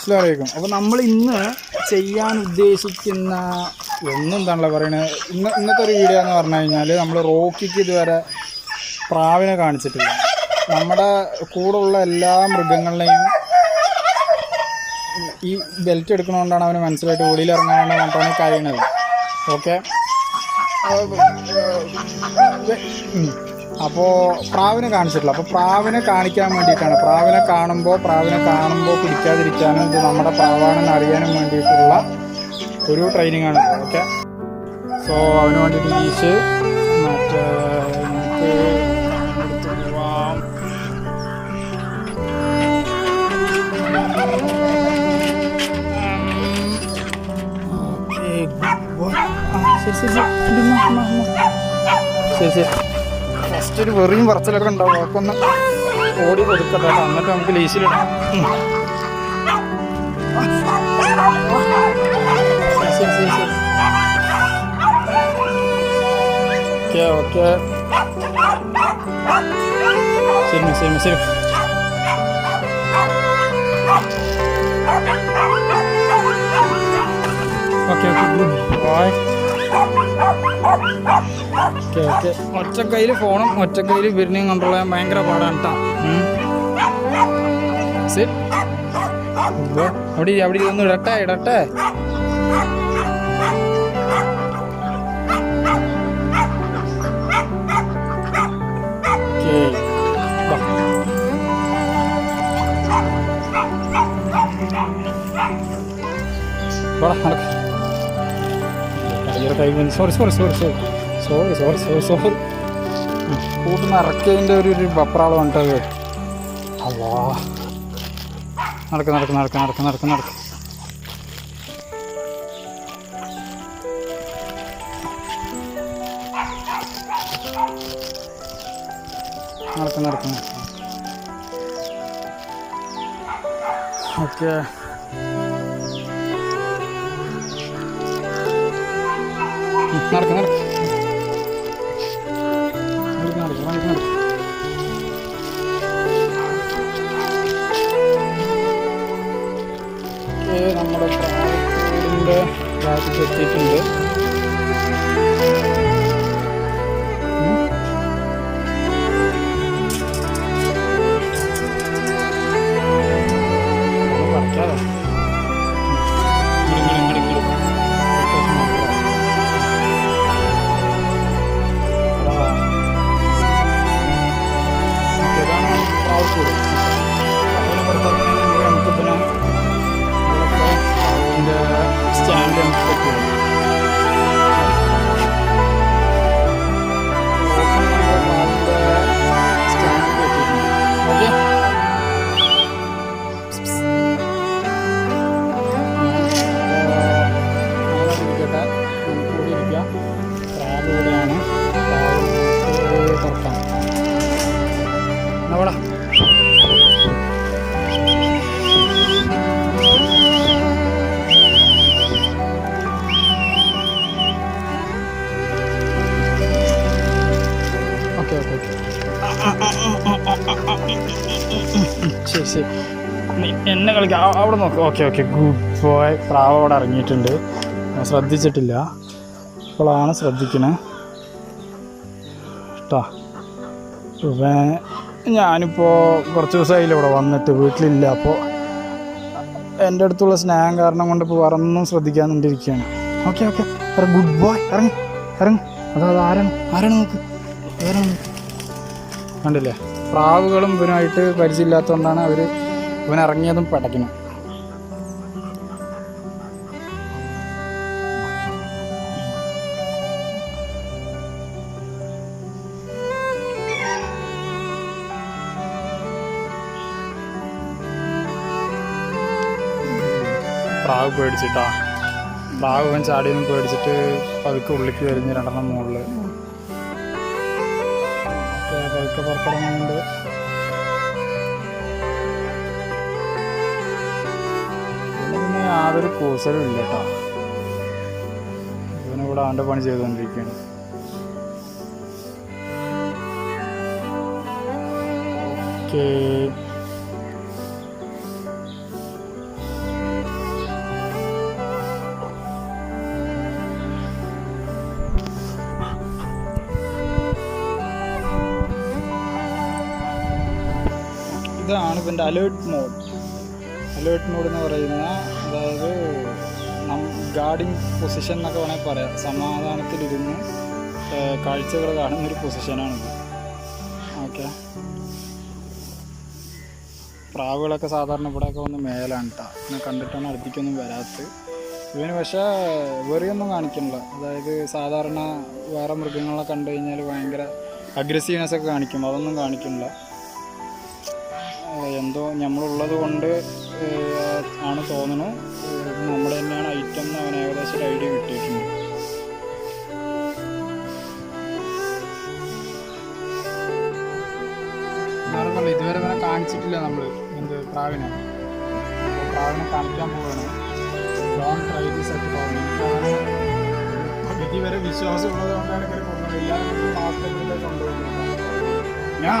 അസ്സലാമലൈക്കും അപ്പോൾ നമ്മൾ ഇന്ന് ചെയ്യാൻ ഉദ്ദേശിക്കുന്ന ഒന്നെന്താണല്ലോ പറയുന്നത് ഇന്ന് ഇന്നത്തെ ഒരു വീഡിയോ എന്ന് പറഞ്ഞു കഴിഞ്ഞാൽ നമ്മൾ റോക്കിക്ക് ഇതുവരെ പ്രാവിനെ കാണിച്ചിട്ടില്ല. നമ്മുടെ കൂടെയുള്ള എല്ലാ മൃഗങ്ങളെയും ഈ ബെൽറ്റ് എടുക്കണോണ്ടാണ് അവന് മനസ്സിലായിട്ട് ഇറങ്ങാനാണ് പറഞ്ഞിട്ടാണ് കഴിയുന്നത് ഓക്കെ അപ്പോൾ പ്രാവിനെ കാണിച്ചിട്ടില്ല. അപ്പോൾ പ്രാവിനെ കാണിക്കാൻ വേണ്ടിയിട്ടാണ്. പ്രാവിനെ കാണുമ്പോൾ പ്രാവിനെ കാണുമ്പോൾ പിടിക്കാതിരിക്കാനും ഇത് നമ്മുടെ പ്രാവാണെന്ന് അറിയാനും വേണ്ടിയിട്ടുള്ള ഒരു ട്രെയിനിങ് ആണ്. ഓക്കെ സോ അവന് വേണ്ടിയിട്ട് ഈശ് മറ്റേ. ശരി ശരി ശരി. ശരി. ശരി ഫസ്റ്റ് ഒരു വെറിയും പറച്ചിലൊക്കെ ഉണ്ടാവും. അതൊക്കെ ഒന്ന് ഓടി കൊടുക്കട്ടെ കേട്ടോ. എന്നിട്ട് നമുക്ക് ലീസിലിടാം ഓക്കെ ഓക്കെ ശരി ശരി ശരി okay okay good boy okay okay ഒറ്റ ഫോണും ഒറ്റ കയ്യിൽ ഇവരിനെയും കൺട്രോൾ ചെയ്യാൻ ഭയങ്കര പാടാണ് അവിടെ അവിടെ ഒന്ന് ഇടട്ടെ ഇടട്ടെ. നടക്ക്. Sorry sorry sorry sorry sorry sorry sorry sorry കൂട്ടുന്ന ഇറക്കിയതിന്റെ ഒരു ഒരു പപ്രാളം ഉണ്ടത്. അവാ നടക്ക് നടക്ക് നടക്ക് നടക്ക് നടക്ക് നടക്ക്. നടക്ക് നടക്ക് നടക്ക്. ഓക്കെ. നടക്ക് നടക്ക് നടക്ക്. ആ- അവിടെ നോക്ക്. Okay okay. ഗുഡ് ബോയ് പ്രാവ് അവിടെ ഇറങ്ങിയിട്ടുണ്ട്. ഞാൻ ശ്രദ്ധിച്ചിട്ടില്ല. ഇപ്പോഴാണ് ശ്രദ്ധിക്കണേ. കേട്ടോ ഇവേ ഞാനിപ്പോൾ കുറച്ച് ദിവസമായില്ല ഇവിടെ വന്നിട്ട്. വീട്ടിലില്ല. അപ്പോൾ എന്റെ അടുത്തുള്ള സ്നേഹം കാരണം കൊണ്ട് ഇപ്പോൾ വേറെ ഒന്നും വേണ്ടിയിരിക്കുകയാണ് ഓക്കെ ഓക്കെ. ഗുഡ് ബോയ് ഇറങ്ങി. ഇറങ്ങി. അത് ആരാണ്? ആരാണ് നോക്ക്? ആരാണ് കണ്ടില്ലേ? പ്രാവുകളും ഇവനുമായിട്ട് പരിചയമില്ലാത്തതുകൊണ്ടാണ് അവർ ഇവൻ ഇറങ്ങിയതും പടക്കിന്. പ്രാവ് പേടിച്ചിട്ടാ. പ്രാവ് ഇവൻ ചാടിയൊന്നും പേടിച്ചിട്ട് പതുക്കെ ഉള്ളിക്ക് വരുന്ന രണ്ടെണ്ണം മുകളിൽ പതുക്കെ പുറത്തിറങ്ങുന്നുണ്ട്. യാതൊരു കൂസലും ഇല്ല കേട്ടോ. ഇവനിവിടെ അവന്റെ പണി ചെയ്തുകൊണ്ടിരിക്കുകയാണ്. ഇതാണ് ഇവന്റെ അലേർട്ട് മോഡ് അലേർട്ട് മോഡ് എന്ന് പറയുന്ന അതായത് ഗാർഡിങ് പൊസിഷൻ എന്നൊക്കെ വേണമെങ്കിൽ പറയാം. സമാധാനത്തിലിരുന്ന് കാഴ്ചകൾ കാണുന്നൊരു പൊസിഷനാണിത് ഓക്കെ പ്രാവുകളൊക്കെ സാധാരണ ഇവിടെയൊക്കെ വന്ന് മേലാണ് കേട്ടോ പിന്നെ കണ്ടിട്ടാണ് അടുത്തേക്കൊന്നും വരാത്തത്. ഇവന് പക്ഷേ വെറിയൊന്നും കാണിക്കണില്ല അതായത് സാധാരണ വേറെ മൃഗങ്ങളെ കണ്ടു കഴിഞ്ഞാൽ ഭയങ്കര അഗ്രസീവ്നെസ് ഒക്കെ കാണിക്കും. അതൊന്നും കാണിക്കണില്ല എന്തോ നമ്മളുള്ളത് കൊണ്ട് ആണ് തോന്നുന്നു നമ്മൾ തന്നെയാണ് ഐറ്റം എന്ന് അവൻ ഏകദേശം ഒരു ഐഡിയ കിട്ടിയിട്ടുണ്ട്. ഇതുവരെ ഇവനെ കാണിച്ചിട്ടില്ല നമ്മൾ എന്ത് പ്രാവിനെ. പ്രാവിനെ കാണിക്കാൻ പോവാണ്. ലോൺ ഡ്രൈവ് സെറ്റ് പോകുന്നത് ഇതുവരെ എനിക്ക് വരെ വിശ്വാസം ഉള്ളത് കൊണ്ടാണ് ഇങ്ങനെ കൊണ്ടുപോകുന്നത് എല്ലാവരും മാർക്കറ്റിലേക്ക് കൊണ്ടുപോകുന്നത് ഞാൻ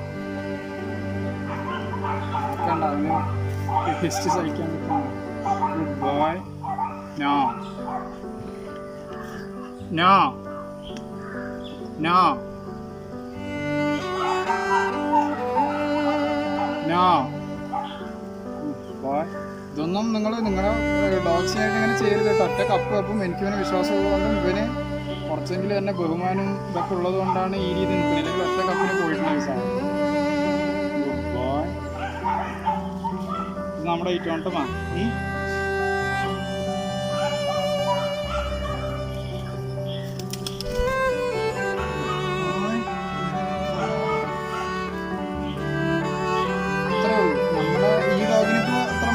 ഹിസ്റ്റ് സഹിക്കാൻ ഗുഡ് ഇതൊന്നും നിങ്ങൾ നിങ്ങളുടെ ഡോഗ്സിനായിട്ട് ഇങ്ങനെ ചെയ്യരുത്. തട്ട കപ്പ് കപ്പും എനിക്ക് ഇവന് വിശ്വാസമുള്ളതുകൊണ്ടും ഇവന് കുറച്ചെങ്കിലും എന്നെ ബഹുമാനം ഇതൊക്കെ ഉള്ളത് കൊണ്ടാണ് ഈ രീതി നിൽക്കുന്നത് ഇല്ലെങ്കിൽ ഒറ്റ കപ്പിന് പോയിട്ടുണ്ടെങ്കിൽ സാർ നമ്മുടെ ഇറ്റോണ്ടമാ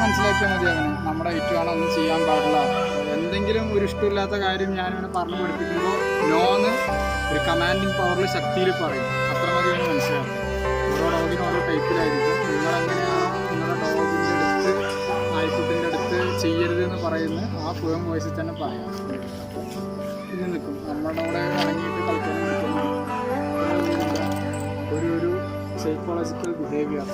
മനസ്സിലാക്കിയാൽ മതി അവന് നമ്മുടെ ഏറ്റവും ഒന്നും ചെയ്യാൻ പാടില്ല. എന്തെങ്കിലും ഒരു ഇഷ്ടമില്ലാത്ത കാര്യം ഞാനിവിടെ പറഞ്ഞു പഠിപ്പിക്കുമ്പോൾ നോന്ന് ഒരു കമാൻഡിങ് പവറിൽ ശക്തിയിൽ പറയും. അത്ര മതി അവന് മനസ്സിലാക്കും ഓരോ ഡോഗിനും ഓരോ ടൈപ്പിലായിരിക്കും നിങ്ങൾ പറയുന്നത് ആ ഫ്ലൂം വോയിസിൽ തന്നെ പറയാം. പിന്നെ നിൽക്കും. നമ്മുടെ കൂടെ ഇറങ്ങിയിട്ട് കളിക്കാൻ നിൽക്കുന്നു ഒരു ഒരു സൈക്കോളജിക്കൽ ബിഹേവിയർ